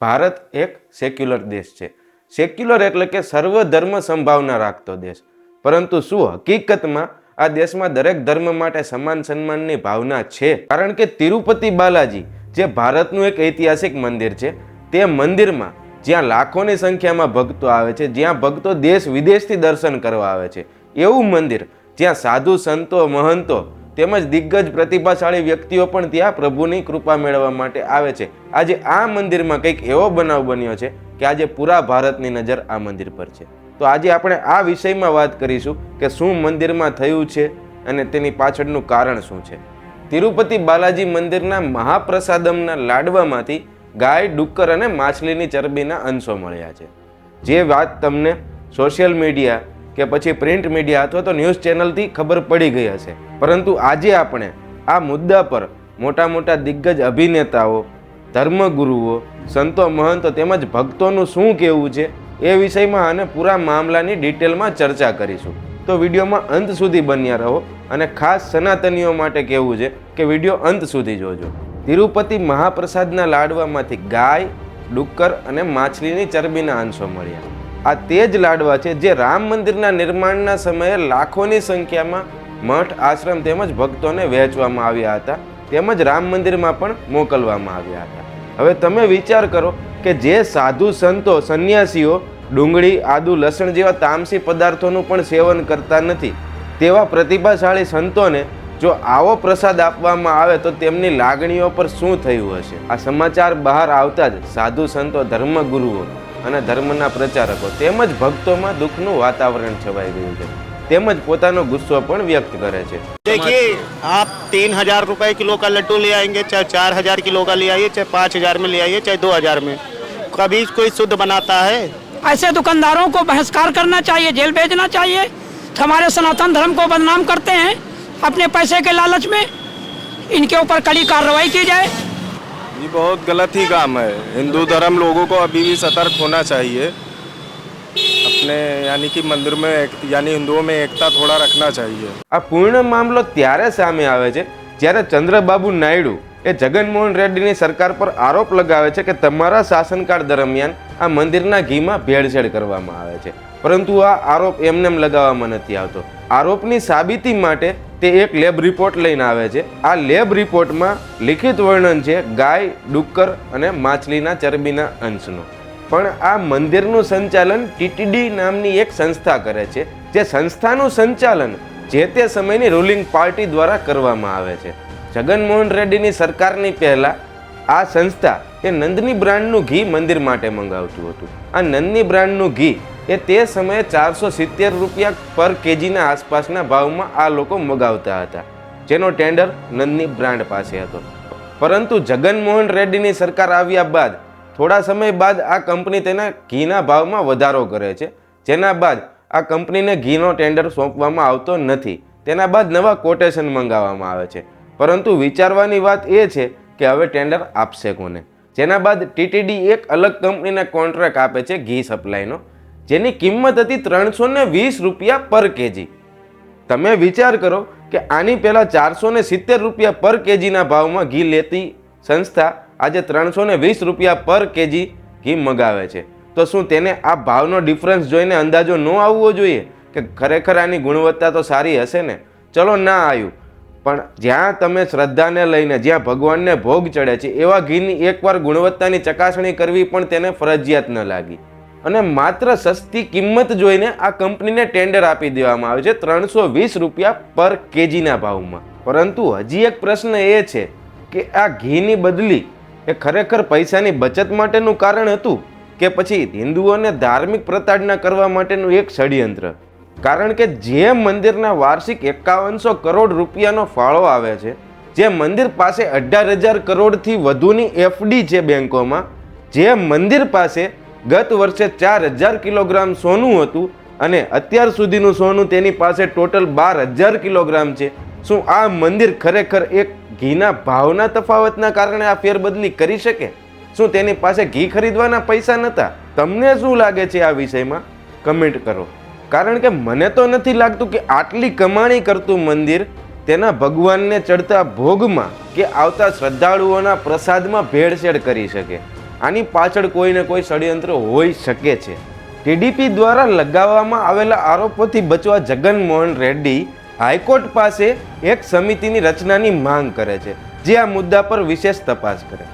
ભારત એક સેક્યુલર દેશ છે. સેક્યુલર એટલે કે સર્વ ધર્મ સંભાવના રાખતો દેશ. પરંતુ શું હકીકતમાં આ દેશમાં દરેક ધર્મ માટે સમાન સન્માનની ભાવના છે? કારણ કે તિરુપતિ બાલાજી, જે ભારતનું એક ઐતિહાસિક મંદિર છે, તે મંદિરમાં જ્યાં લાખોની સંખ્યામાં ભક્તો આવે છે, જ્યાં ભક્તો દેશ વિદેશથી દર્શન કરવા આવે છે, એવું મંદિર જ્યાં સાધુ સંતો, મહંતો તેમજ દિગ્ગજ પ્રતિભાશાળી વ્યક્તિઓ પણ ત્યાં પ્રભુની કૃપા મેળવવા માટે આવે છે. આજે આ મંદિરમાં કંઈક એવો બનાવ બન્યો છે કે આજે પૂરા ભારતની નજર આ મંદિર પર છે. તો આજે આપણે આ વિષયમાં વાત કરીશું કે શું મંદિરમાં થયું છે અને તેની પાછળનું કારણ શું છે. તિરુપતિ બાલાજી મંદિરના મહાપ્રસાદમના લાડવામાંથી ગાય, ડુક્કર અને માછલીની ચરબીના અંશો મળ્યા છે. જે વાત તમને સોશિયલ મીડિયા કે પછી પ્રિન્ટ મીડિયા અથવા તો ન્યૂઝ ચેનલથી ખબર પડી ગઈ હશે. પરંતુ આજે આપણે આ મુદ્દા પર મોટા મોટા દિગ્ગજ અભિનેતાઓ, ધર્મગુરુઓ, સંતો, મહંતો તેમજ ભક્તોનું શું કહેવું છે એ વિષયમાં અને પૂરા મામલાની ડિટેલમાં ચર્ચા કરીશું. તો વિડીયોમાં અંત સુધી બન્યા રહો અને ખાસ સનાતનીઓ માટે કહેવું છે કે વીડિયો અંત સુધી જોજો. તિરુપતિ મહાપ્રસાદના લાડવામાંથી ગાય, ડુક્કર અને માછલીની ચરબીના અંશો મળ્યા. આ તે જ લાડવા છે જે રામ મંદિરના નિર્માણના સમયે લાખોની સંખ્યામાં મઠ, આશ્રમ તેમજ ભક્તોને વહેંચવામાં આવ્યા હતા. તેમજ રામ મંદિરમાં પણ મોકલવામાં આવ્યા હતા. હવે તમે વિચાર કરો કે જે સાધુ સંતો, સંન્યાસીઓ, ડુંગળી, આદુ, લસણ જેવા તામસી પદાર્થોનું પણ સેવન કરતા નથી, તેવા પ્રતિભાશાળી સંતોને જો આવો પ્રસાદ આપવામાં આવે તો તેમની લાગણીઓ પર શું થયું હશે? આ સમાચાર બહાર આવતા જ સાધુ સંતો ધર્મગુરુઓ અને ધર્મના પ્રચારકો તેમજ ભક્તોમાં દુઃખનું વાતાવરણ છવાઈ ગયું છે તેમજ પોતાનો ગુસ્સો પણ વ્યક્ત કરે છે देखिए आप तीन हजार रुपए किलो का लड्डू ले आएंगे चाहे चार हजार किलो का ले आइए चाहे पाँच हजार में ले आइए चाहे दो हजार में कभी कोई शुद्ध बनाता है ऐसे दुकानदारों को बहिष्कार करना चाहिए जेल भेजना चाहिए हमारे सनातन धर्म को बदनाम करते हैं अपने पैसे के लालच में इनके ऊपर कड़ी कार्रवाई की जाए ये बहुत गलत ही काम है हिंदू धर्म लोगों को अभी भी सतर्क होना चाहिए अपने यानी कि मंदिर में एक- यानी हिंदुओं में एकता थोड़ा रखना चाहिए આ પૂર્ણ મામલો ત્યારે સામે આવે છે જ્યારે ચંદ્રબાબુ નાયડુ એ જગનમોહન રેડ્ડીની સરકાર પર આરોપ લગાવે છે કે તમારા શાસનકાળ દરમિયાન આ મંદિરના ઘીમાં ભેળસેળ કરવામાં આવે છે. પરંતુ આ આરોપ એમનેમ લગાવવામાં નથી આવતો. આરોપની સાબિતી માટે તે એક લેબ રિપોર્ટ લઈને આવે છે. આ લેબ રિપોર્ટમાં લિખિત વર્ણન છે ગાય, ડુક્કર અને માછલીના ચરબીના અંશનું. પણ આ મંદિરનું સંચાલન ટીટીડી નામની એક સંસ્થા કરે છે. જે સંસ્થાનું સંચાલન જે તે સમયની રૂલિંગ પાર્ટી દ્વારા કરવામાં આવે છે. જગનમોહન રેડ્ડીની સરકારની પહેલાં આ સંસ્થા એ નંદની બ્રાન્ડનું ઘી મંદિર માટે મંગાવતું હતું. આ નંદની બ્રાન્ડનું ઘી એ તે સમયે ચારસો સિત્તેર રૂપિયા પર કેજીના આસપાસના ભાવમાં આ લોકો મગાવતા હતા. જેનો ટેન્ડર નંદની બ્રાન્ડ પાસે હતો. પરંતુ જગનમોહન રેડ્ડીની સરકાર આવ્યા બાદ, થોડા સમય બાદ આ કંપની તેના ઘીના ભાવમાં વધારો કરે છે. જેના બાદ આ કંપનીને ઘીનો ટેન્ડર સોંપવામાં આવતો નથી. તેના બાદ નવા કોટેશન મંગાવવામાં આવે છે. પરંતુ વિચારવાની વાત એ છે કે હવે ટેન્ડર આપશે કોને? જેના બાદ ટીટીડી એક અલગ કંપનીને કોન્ટ્રાક્ટ આપે છે ઘી સપ્લાયનો, જેની કિંમત હતી ત્રણસો ને વીસ રૂપિયા પર કેજી. તમે વિચાર કરો કે આની પહેલાં ચારસો ને સિત્તેર રૂપિયા પર કેજીના ભાવમાં ઘી લેતી સંસ્થા આજે ત્રણસો ને વીસ રૂપિયા પર કેજી ઘી મગાવે છે. તો શું તેને આ ભાવનો ડિફરન્સ જોઈને અંદાજો ન આવવો જોઈએ? કે ખરેખર આની ગુણવત્તા તો સારી હશે ને? ચલો ના આવ્યું. પણ જ્યાં તમે શ્રદ્ધાને લઈને જ્યાં ભગવાનને ભોગ ચડે છે, એવા ઘીની એકવાર ગુણવત્તાની ચકાસણી કરવી પણ તેને ફરજિયાત ન લાગી. અને માત્ર સસ્તી કિંમત જોઈને આ કંપનીને ટેન્ડર આપી દેવામાં આવે છે, ત્રણસો વીસ રૂપિયા પર કેજીના ભાવમાં. પરંતુ હજી એક પ્રશ્ન એ છે કે આ ઘીની બદલી એ ખરેખર પૈસાની બચત માટેનું કારણ હતું કે પછી હિન્દુઓને ધાર્મિક પ્રતાડના કરવા માટેનું એક ષડયંત્ર? કારણ કે જે મંદિરના વાર્ષિક એકાવનસો કરોડ રૂપિયાનો ફાળો આવે છે, જે મંદિર પાસે અઢાર હજાર કરોડથી વધુની એફડી છે બેંકોમાં, જે મંદિર પાસે ગત વર્ષે ચાર હજાર કિલોગ્રામ સોનું હતું અને અત્યાર સુધીનું સોનું તેની પાસે ટોટલ બાર હજાર કિલોગ્રામ છે. શું આ મંદિર ખરેખર એક ઘીના ભાવના તફાવતના કારણે આ ફેરબદલી કરી શકે? શું તેની પાસે ઘી ખરીદવાના પૈસા નહોતા? તમને શું લાગે છે આ વિષયમાં? કમેન્ટ કરો. કારણ કે મને તો નથી લાગતું કે આટલી કમાણી કરતું મંદિર તેના ભગવાનને ચડતા ભોગમાં કે આવતા શ્રદ્ધાળુઓના પ્રસાદમાં ભેળસેળ કરી શકે. આની પાછળ કોઈ ને કોઈ ષડયંત્ર હોઈ શકે છે. ટીડીપી દ્વારા લગાવવામાં આવેલા આરોપોથી બચવા જગનમોહન રેડ્ડી હાઈકોર્ટ પાસે એક સમિતિની રચનાની માંગ કરે છે, જે આ મુદ્દા પર વિશેષ તપાસ કરે.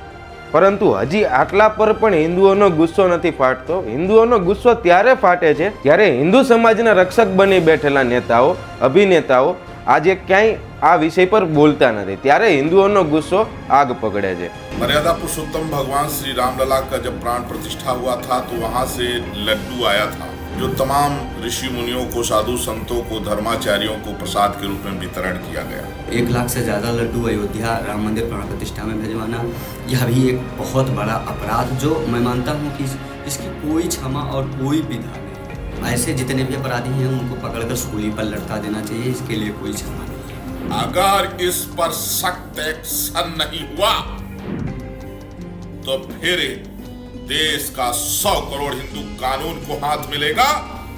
પરંતુ હજી આટલા પર પણ હિન્દુઓનો ગુસ્સો નથી ફાટતો હિન્દુઓનો ગુસ્સો ત્યારે ફાટે છે જ્યારે હિન્દુ સમાજના રક્ષક બની બેઠેલા નેતાઓ અભિનેતાઓ આજે ક્યાંય આ વિષય પર બોલતા નથી ત્યારે હિન્દુઓનો ગુસ્સો આગ પકડે છે मर्यादा पुरुषोत्तम भगवान श्री रामलला का जब प्राण प्रतिष्ठा हुआ था तो वहां से लड्डू आया था जो तमाम ऋषि मुनियों को साधु संतों को धर्माचार्यों को प्रसाद के रूप में वितरण किया गया। एक लाख से ज़्यादा लड्डू अयोध्या राम मंदिर प्राण प्रतिष्ठा में भिजवाना यह भी एक बहुत बड़ा अपराध जो मैं मानता हूँ कि इस- इसकी कोई क्षमा और कोई विधा नहीं। ऐसे जितने भी अपराधी हैं उनको पकड़कर सूली पर लटका देना चाहिए इसके लिए कोई क्षमा नहीं। अगर इस पर सख्त एक्शन नहीं हुआ तो फिर देश का सौ करोड़ हिंदू कानून को हाथ मिलेगा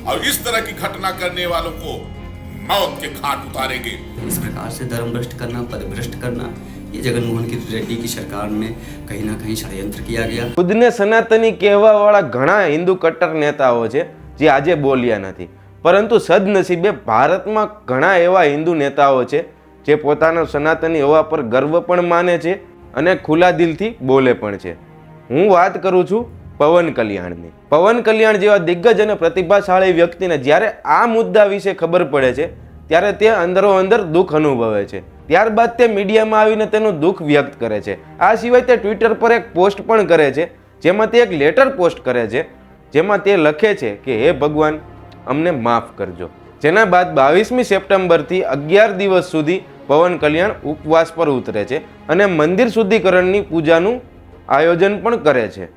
और इस तरह की घटना करने वालों को मौत के घाट उतारेंगे इस प्रकार से धर्म भ्रष्ट करना पद भ्रष्ट करना ये जगनमोहन की रेड्डी की सरकार में कहीं ना कहीं षड्यंत्र किया गया ખુદને સનાતની કહેવાવાળા ઘણા હિન્દુ કટ્ટર નેતાઓ છે જે આજે બોલ્યા નથી પરંતુ સદનસીબે ભારતમાં ઘણા એવા હિન્દુ નેતાઓ છે જે પોતાના સનાતની હોવા પર ગર્વ પણ માને છે અને ખુલ્લા દિલથી બોલે પણ છે હું વાત કરું છું પવન કલ્યાણની. પવન કલ્યાણ જેવા દિગ્ગજ અને પ્રતિભાશાળી વ્યક્તિને જ્યારે આ મુદ્દા વિશે ખબર પડે છે, ત્યારે તે અંદરો અંદર દુઃખ અનુભવે છે. ત્યારબાદ તે મીડિયામાં આવીને તેનું દુઃખ વ્યક્ત કરે છે. આ સિવાય તે ટ્વિટર પર એક પોસ્ટ પણ કરે છે, જેમાં તે એક લેટર પોસ્ટ કરે છે, જેમાં તે લખે છે કે, હે ભગવાન, અમને માફ કરજો. જેના બાદ બાવીસમી સપ્ટેમ્બરથી અગિયાર દિવસ સુધી પવન કલ્યાણ ઉપવાસ પર ઉતરે છે અને મંદિર શુદ્ધિકરણની પૂજાનું આયોજન પણ કરે છે.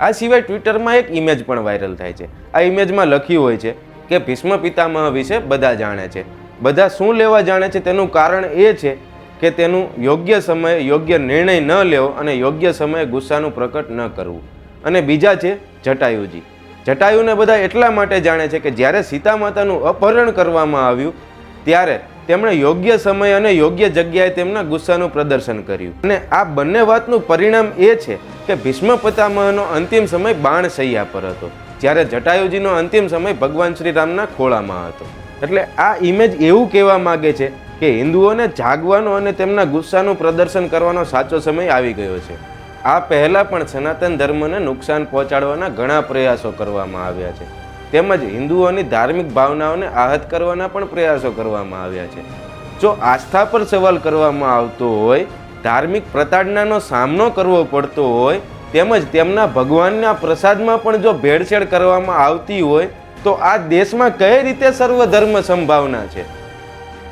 આ સિવાય ટ્વિટરમાં એક ઇમેજ પણ વાયરલ થાય છે. આ ઇમેજમાં લખ્યું હોય છે કે ભીષ્મ પિતામહ વિશે બધા જાણે છે. બધા શું લેવા જાણે છે તેનું કારણ એ છે કે તેનું યોગ્ય સમયે યોગ્ય નિર્ણય ન લેવો અને યોગ્ય સમયે ગુસ્સાનું પ્રકટ ન કરવું. અને બીજા છે જટાયુજી. જટાયુને બધા એટલા માટે જાણે છે કે જ્યારે સીતા માતાનું અપહરણ કરવામાં આવ્યું, ત્યારે તેમણે યોગ્ય સમય અને યોગ્ય જગ્યાએ તેમના ગુસ્સાનું પ્રદર્શન કર્યું. અને આ બંને વાતનું પરિણામ એ છે કે ભીષ્મ પિતામહનો અંતિમ સમય બાણસૈયા પર હતો, જ્યારે જટાયુજીનો અંતિમ સમય ભગવાન શ્રી રામના ખોળામાં હતો. એટલે આ ઇમેજ એવું કહેવા માગે છે કે હિન્દુઓને જાગવાનો અને તેમના ગુસ્સાનું પ્રદર્શન કરવાનો સાચો સમય આવી ગયો છે. આ પહેલાં પણ સનાતન ધર્મને નુકસાન પહોંચાડવાના ઘણા પ્રયાસો કરવામાં આવ્યા છે. તેમજ હિન્દુઓની ધાર્મિક ભાવનાઓને આહત કરવાના પણ પ્રયાસો કરવામાં આવ્યા છે. જો આસ્થા પર સવાલ કરવામાં આવતો હોય, ધાર્મિક પ્રતાડનાનો સામનો કરવો પડતો હોય, તેમજ તેમના ભગવાનના પ્રસાદમાં પણ જો ભેળસેળ કરવામાં આવતી હોય, તો આ દેશમાં કઈ રીતે સર્વધર્મ સંભાવના છે?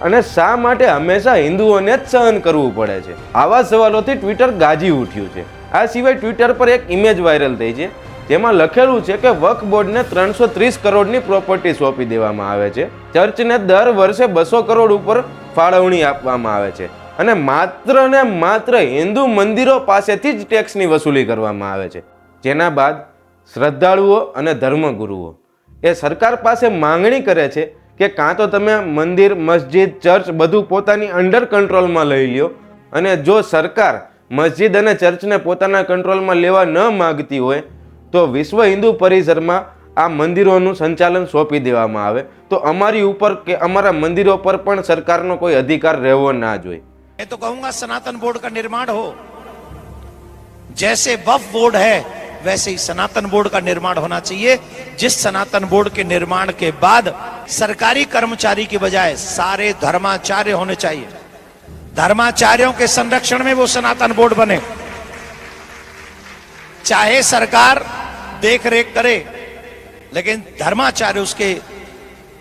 અને શા માટે હંમેશા હિન્દુઓને જ સહન કરવું પડે છે? આવા સવાલોથી ટ્વિટર ગાજી ઉઠ્યું છે. આ સિવાય ટ્વિટર પર એક ઇમેજ વાયરલ થઈ છે, જેમાં લખેલું છે કે વક્ફ બોર્ડને ત્રણસો ત્રીસ કરોડની પ્રોપર્ટી સોંપી દેવામાં આવે છે. ચર્ચને દર વર્ષે બસો કરોડ ઉપર ફાળવણી આપવામાં આવે છે અને માત્ર ને માત્ર હિન્દુ મંદિરો પાસેથી જ ટેક્સની વસૂલી કરવામાં આવે છે. જેના બાદ શ્રદ્ધાળુઓ અને ધર્મગુરુઓ. એ સરકાર પાસે માંગણી કરે છે કે કાં તો તમે મંદિર, મસ્જિદ, ચર્ચ બધું પોતાની અંડર કંટ્રોલમાં લઈ લ્યો અને જો સરકાર મસ્જિદ અને ચર્ચને પોતાના કંટ્રોલમાં લેવા ન માગતી હોય તો વિશ્વ હિન્દુ પરિસરમાં આ મંદિરોનું સંચાલન સોંપી દેવામાં આવે તો અમારી ઉપર કે અમારા મંદિરો પર પણ સરકારનો કોઈ અધિકાર રહેવો ના જોઈએ मैं तो कहूंगा सनातन बोर्ड का निर्माण हो जैसे वफ बोर्ड है वैसे ही सनातन बोर्ड का निर्माण होना चाहिए जिस सनातन बोर्ड के निर्माण के बाद सरकारी कर्मचारी की बजाय सारे धर्माचार्य होने चाहिए धर्माचार्यों के संरक्षण में वो सनातन बोर्ड बने चाहे सरकार देख रेख करे लेकिन धर्माचार्य उसके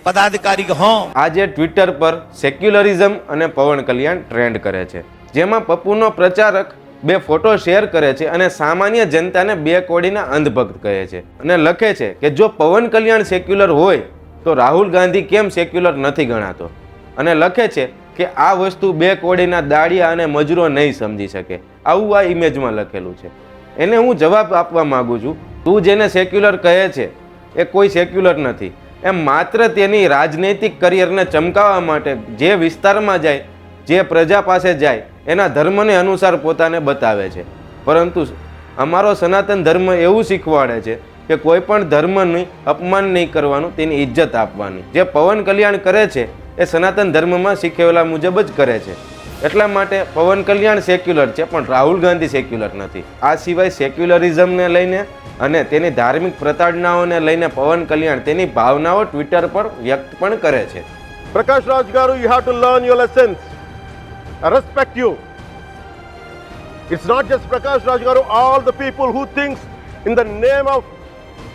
पदाधिकारी हों આજે ટ્વિટર પર સેક્યુલરિઝમ અને પવન કલ્યાણ ટ્રેન્ડ કરે છે જેમાં પપ્પુનો પ્રચારક બે ફોટો શેર કરે છે અને સામાન્ય જનતાને બે કોડીના અંધભક્ત કહે છે અને લખે છે કે જો પવન કલ્યાણ સેક્યુલર હોય તો રાહુલ ગાંધી કેમ સેક્યુલર નથી ગણાતો અને લખે છે કે આ વસ્તુ બે કોડીના દાડિયા અને મજૂરો નહીં સમજી શકે. આવું આ ઇમેજમાં લખેલું છે. એને હું જવાબ આપવા માગું છું. તું જેને સેક્યુલર કહે છે, એ કોઈ સેક્યુલર નથી. એમ માત્ર તેની રાજનૈતિક કરિયરને ચમકાવવા માટે જે વિસ્તારમાં જાય, જે પ્રજા પાસે જાય, એના ધર્મને અનુસાર પોતાને બતાવે છે. પરંતુ અમારો સનાતન ધર્મ એવું શીખવાડે છે કે કોઈ પણ ધર્મની અપમાન નહીં કરવાનું, તેની ઇજ્જત આપવાની જે પવન કલ્યાણ કરે છે, એ સનાતન ધર્મમાં શીખવેલા મુજબ જ કરે છે એટલા માટે પવન કલ્યાણ સેક્યુલર છે, પણ રાહુલ ગાંધી સેક્યુલર નથી આ સિવાય સેક્યુલરિઝમને લઈને અને તેની ધાર્મિક પ્રતાડનાઓને લઈને પવન કલ્યાણ તેની ભાવનાઓ ટ્વિટર પર વ્યક્ત પણ કરે છે Prakash Rajguru you have to learn your. I respect you. It's not just Prakash the people all the people who thinks in the name of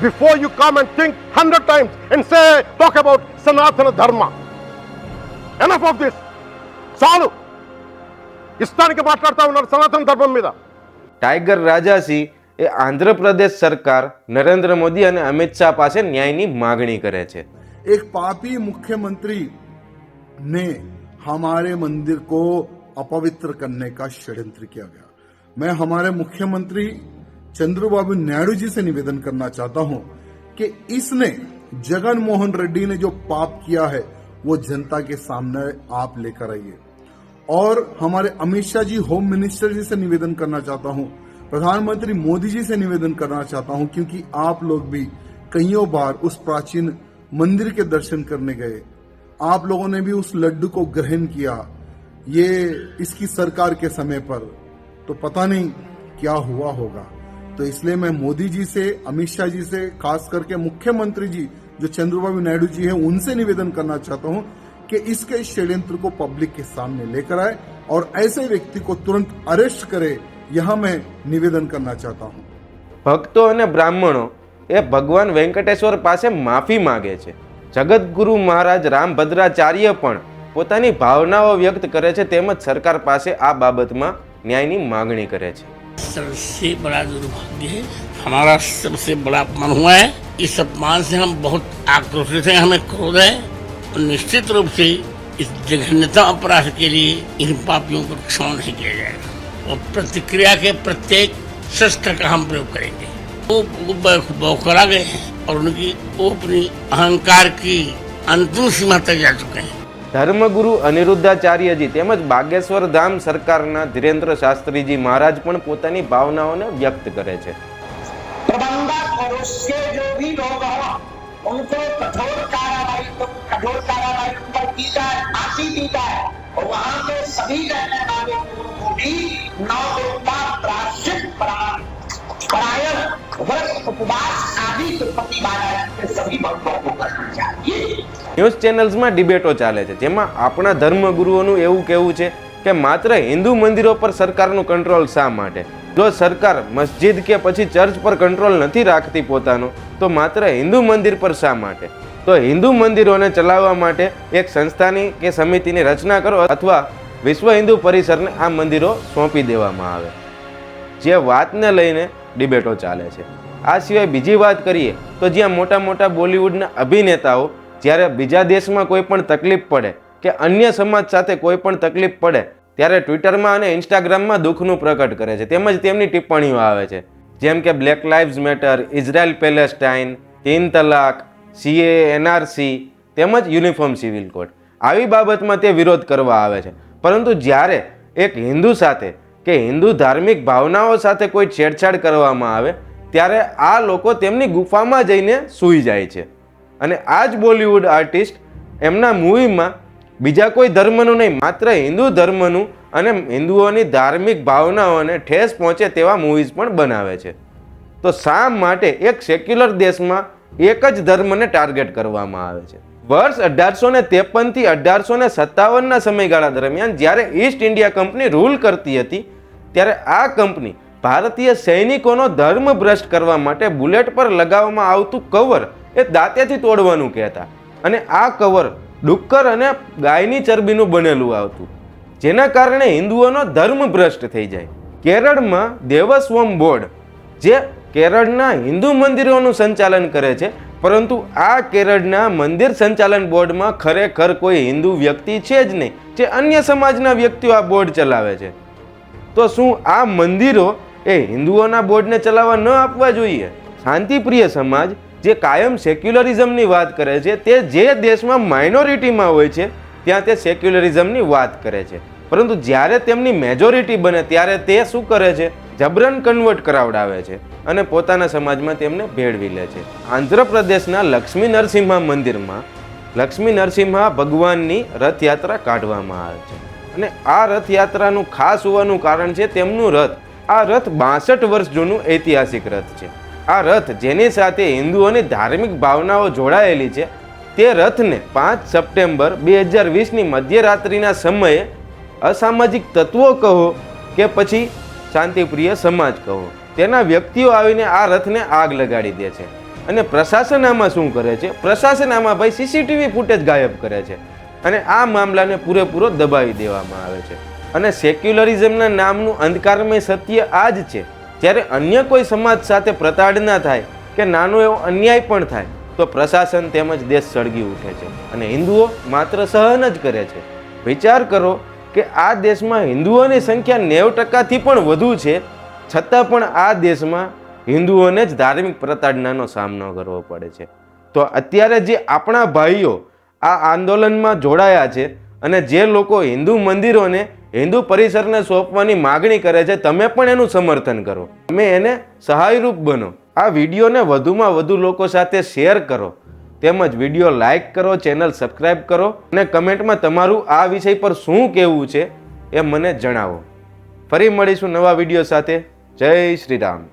before you come and think 100 times and say, talk about Sanatana Dharma. Enough of this. చాలు ఇష్టానికి మాట్లాడుతూ ఉన్నారు సనాతన ధర్మం మీద tiger રાજાસી એ આંધ્રપ્રદેશ સરકાર નરેન્દ્ર મોદી અને અમિત શાહ પાસે ન્યાયની માગણી કરે છે એક પાપી મુખ્યમંત્રી ને હમારે મંદિર કો અપવિત્ર કરને કા ષડયંત્ર કિયા ગયા મેં હમારે મુખ્યમંત્રી चंद्रबाबू नायडू जी से निवेदन करना चाहता हूँ कि इसने जगन मोहन रेड्डी ने जो पाप किया है, वो जनता के सामने आप लेकर आइए। और हमारे अमित शाह जी, होम मिनिस्टर जी से निवेदन करना चाहता हूँ, प्रधानमंत्री मोदी जी से निवेदन करना चाहता हूँ, क्योंकि आप लोग भी कईयों बार उस प्राचीन मंदिर के दर्शन करने गए। आप लोगों ने भी उस लड्डू को ग्रहण किया, ये इसकी सरकार के समय पर। तो पता नहीं क्या हुआ होगा। तो इसलिए मैं मोदी जी से अमित शाह जी से खास करके मुख्यमंत्री जी जो चंद्रबाबू नायडू जी हैं उनसे निवेदन करना चाहता हूं कि इसके षड्यंत्र को पब्लिक के सामने लेकर आए और ऐसे व्यक्ति को तुरंत अरेस्ट करे यह मैं निवेदन करना चाहता हूं ભક્તો અને બ્રાહ્મણો એ ભગવાન વેંકટેશ્વર પાસે માફી માગે છે જગતગુરુ મહારાજ રામભદ્રાચાર્ય પણ પોતાની ભાવનાઓ વ્યક્ત કરે છે તેમજ સરકાર પાસે આ બાબતમાં ન્યાયની માગણી કરે છે सबसे बड़ा दुर्भाग्य है, हमारा सबसे बड़ा अपमान हुआ है। इस अपमान से हम बहुत आक्रोशित हैं, हमें क्रोध है। और निश्चित रूप से इस जघन्यता अपराध के लिए इन पापियों को क्षमा नहीं किया जाएगा। और प्रतिक्रिया के प्रत्येक शस्त्र का हम प्रयोग करेंगे। वो बौखला गए और उनकी वो अपनी अहंकार की अंतिम सीमा तक जा चुके हैं। ધર્મગુરુ અનિરુદ્ધાચાર્યજી તેમજ બાગેશ્વર ધામ સરકારના ધીરેન્દ્ર શાસ્ત્રીજી મહારાજ પણ પોતાની ભાવનાઓને વ્યક્ત કરે છે प्रबंधक और उसके जो भी लोग हों उनको कठोर कार्रवाई कठोर कार्रवाई पर की जाए फांसी दी जाए और वहां के सभी रहने वाले लोगों को भी नौ दिन का प्राश्चित परा- परायण व्रत उपवास आदि के प्रतिपादन के सभी भक्तों को करना चाहिए ન્યૂઝ ચેનલ્સમાં ડિબેટો ચાલે છે જેમાં આપણા ધર્મગુરુઓનું એવું કહેવું છે કે માત્ર હિન્દુ મંદિરો પર સરકારનું કંટ્રોલ શા માટે જો સરકાર મસ્જિદ કે પછી ચર્ચ પર કંટ્રોલ નથી રાખતી પોતાનો તો માત્ર હિન્દુ મંદિર પર શા માટે તો હિન્દુ મંદિરોને ચલાવવા માટે એક સંસ્થાની કે સમિતિની રચના કરો અથવા વિશ્વ હિન્દુ પરિસરને આ મંદિરો સોંપી દેવામાં આવે જે વાતને લઈને ડિબેટો ચાલે છે. આ સિવાય બીજી વાત કરીએ તો જ્યાં મોટા મોટા બોલિવૂડના અભિનેતાઓ જ્યારે બીજા દેશમાં કોઈ પણ તકલીફ પડે કે અન્ય સમાજ સાથે કોઈ પણ તકલીફ પડે ત્યારે ટ્વિટરમાં અને ઇન્સ્ટાગ્રામમાં દુઃખનું પ્રકટ કરે છે. તેમજ તેમની ટિપ્પણીઓ આવે છે. જેમ કે black lives matter, Israel Palestine, તીન તલાક, સીએ, એનઆરસી તેમજ યુનિફોર્મ સિવિલ કોડ. આવી બાબતમાં તે વિરોધ કરવા આવે છે. પરંતુ જ્યારે એક હિન્દુ સાથે કે હિન્દુ ધાર્મિક ભાવનાઓ સાથે કોઈ છેડછાડ કરવામાં આવે, ત્યારે આ લોકો તેમની ગુફામાં જઈને સૂઈ જાય છે. અને આ જ બોલિવૂડ આર્ટિસ્ટ એમના મૂવીમાં બીજા કોઈ ધર્મનું નહીં, માત્ર હિન્દુ ધર્મનું અને હિન્દુઓની ધાર્મિક ભાવનાઓને ઠેસ પહોંચે તેવા મૂવીઝ પણ બનાવે છે. તો શા માટે એક સેક્યુલર દેશમાં એક જ ધર્મને ટાર્ગેટ કરવામાં આવે છે? વર્ષ અઢારસો ને ત્રેપનથી અઢારસો ને સત્તાવનના સમયગાળા દરમિયાન જ્યારે ઈસ્ટ ઇન્ડિયા કંપની રૂલ કરતી હતી, ત્યારે આ કંપની ભારતીય સૈનિકોનો ધર્મ ભ્રષ્ટ કરવા માટે બુલેટ પર લગાવવામાં આવતું કવર એ દાંતેથી તોડવાનું કહેતા. અને આ કવર ડુક્કર અને ગાયની ચરબીનું બનેલું આવતું. જેના કારણે હિન્દુઓનો ધર્મ ભ્રષ્ટ થઈ જાય. કેરળમાં દેવસ્વમ બોર્ડ, જે કેરળના હિન્દુ મંદિરોનું સંચાલન કરે છે પરંતુ આ કેરળના મંદિર સંચાલન બોર્ડમાં ખરેખર કોઈ હિન્દુ વ્યક્તિ છે જ નહીં, જે અન્ય સમાજના વ્યક્તિઓ આ બોર્ડ ચલાવે છે. તો શું આ મંદિરો એ હિન્દુઓના બોર્ડને ચલાવવા ન આપવા જોઈએ? શાંતિપ્રિય સમાજ, જે કાયમ સેક્યુલરિઝમની વાત કરે છે, તે જે દેશમાં માઇનોરિટીમાં હોય છે, ત્યાં તે સેક્યુલરિઝમની વાત કરે છે. પરંતુ જ્યારે તેમની મેજોરિટી બને ત્યારે તે શું કરે છે? જબરન કન્વર્ટ કરાવડાવે છે અને પોતાના સમાજમાં તેમને ભેળવી લે છે. આંધ્રપ્રદેશના લક્ષ્મી નરસિંહા મંદિરમાં લક્ષ્મી નરસિંહા ભગવાનની રથયાત્રા કાઢવામાં આવે છે. અને આ રથયાત્રાનું ખાસ હોવાનું કારણ છે તેમનું રથ. આ રથ બાસઠ વર્ષ જૂનું ઐતિહાસિક રથ છે. આ રથ જેની સાથે હિન્દુઓની ધાર્મિક ભાવનાઓ જોડાયેલી છે તે રથને પાંચ સપ્ટેમ્બર બે હજાર વીસની મધ્યરાત્રિના સમયે અસામાજિક તત્વો કહો કે પછી શાંતિપ્રિય સમાજ કહો. તેના વ્યક્તિઓ આવીને આ રથને આગ લગાડી દે છે. અને પ્રશાસન આમાં શું કરે છે? પ્રશાસન આમાં ભાઈ સીસીટીવી ફૂટેજ ગાયબ કરે છે. અને આ મામલાને પૂરેપૂરો દબાવી દેવામાં આવે છે. અને સેક્યુલરિઝમના નામનું અંધકારમય સત્ય આ જ છે. જ્યારે અન્ય કોઈ સમાજ સાથે પ્રતાડના થાય કે નાનો એવો અન્યાય પણ થાય, તો પ્રશાસન તેમજ દેશ સળગી ઉઠે છે. અને હિન્દુઓ માત્ર સહન જ કરે છે. વિચાર કરો કે આ દેશમાં હિન્દુઓની સંખ્યા નેવ ટકાથી પણ વધુ છે, છતાં પણ આ દેશમાં હિન્દુઓને જ ધાર્મિક પ્રતાડનાનો સામનો કરવો પડે છે. તો અત્યારે જે આપણા ભાઈઓ આ આંદોલનમાં જોડાયા છે અને જે લોકો હિન્દુ મંદિરોને હિન્દુ પરિસરને સોંપવાની માગણી કરે છે, તમે પણ એનું સમર્થન કરો. તમે એને સહાયરૂપ બનો. આ વિડીયોને વધુમાં વધુ લોકો સાથે શેર કરો. તેમજ વીડિયો લાઇક કરો, ચેનલ સબસ્ક્રાઈબ કરો અને કમેન્ટમાં તમારું આ વિષય પર શું કહેવું છે એ મને જણાવો. ફરી મળીશું નવા વીડિયો સાથે. જય શ્રી રામ.